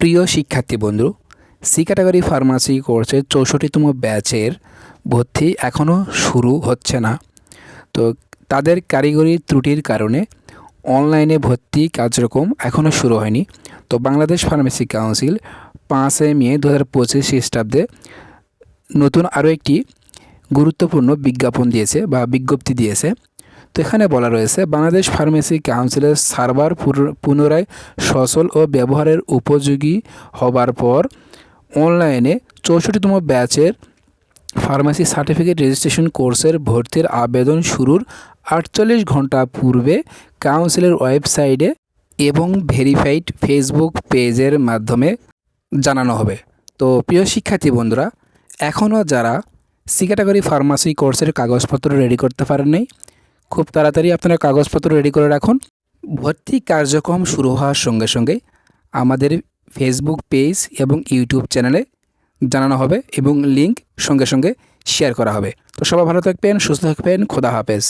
প্রিয় শিক্ষার্থী বন্ধু, সি ক্যাটাগরি ফার্মাসি কোর্সের চৌষট্টিতম ব্যাচের ভর্তি এখনও শুরু হচ্ছে না। তো তাদের কারিগরি ত্রুটির কারণে অনলাইনে ভর্তি কার্যক্রম এখনও শুরু হয়নি। তো বাংলাদেশ ফার্মেসি কাউন্সিল পাঁচই মে দু হাজার পঁচিশ খ্রিস্টাব্দে নতুন আরও একটি গুরুত্বপূর্ণ বিজ্ঞাপন দিয়েছে বা বিজ্ঞপ্তি দিয়েছে। তো এখানে বলা রয়েছে, বাংলাদেশ ফার্মেসি কাউন্সিলের সার্ভার পুনরায় সচল ও ব্যবহারের উপযোগী হবার পর অনলাইনে চৌষট্টিতম ব্যাচের ফার্মেসি সার্টিফিকেট রেজিস্ট্রেশন কোর্সের ভর্তির আবেদন শুরুর আটচল্লিশ ঘণ্টা পূর্বে কাউন্সিলের ওয়েবসাইটে এবং ভেরিফাইড ফেসবুক পেজের মাধ্যমে জানানো হবে। তো প্রিয় শিক্ষার্থী বন্ধুরা, এখনও যারা সি ক্যাটাগরি ফার্মাসি কোর্সের কাগজপত্র রেডি করতে পারেন নাই খুব তাড়াতাড়ি আপনারা কাগজপত্র রেডি করে রাখুন। ভর্তি কার্যক্রম শুরু হওয়ার সঙ্গে সঙ্গে আমাদের ফেসবুক পেজ এবং ইউটিউব চ্যানেলে জানানো হবে এবং লিঙ্ক সঙ্গে সঙ্গে শেয়ার করা হবে। তো সবাই ভালো থাকবেন, সুস্থ থাকবেন, খোদা হাফেজ।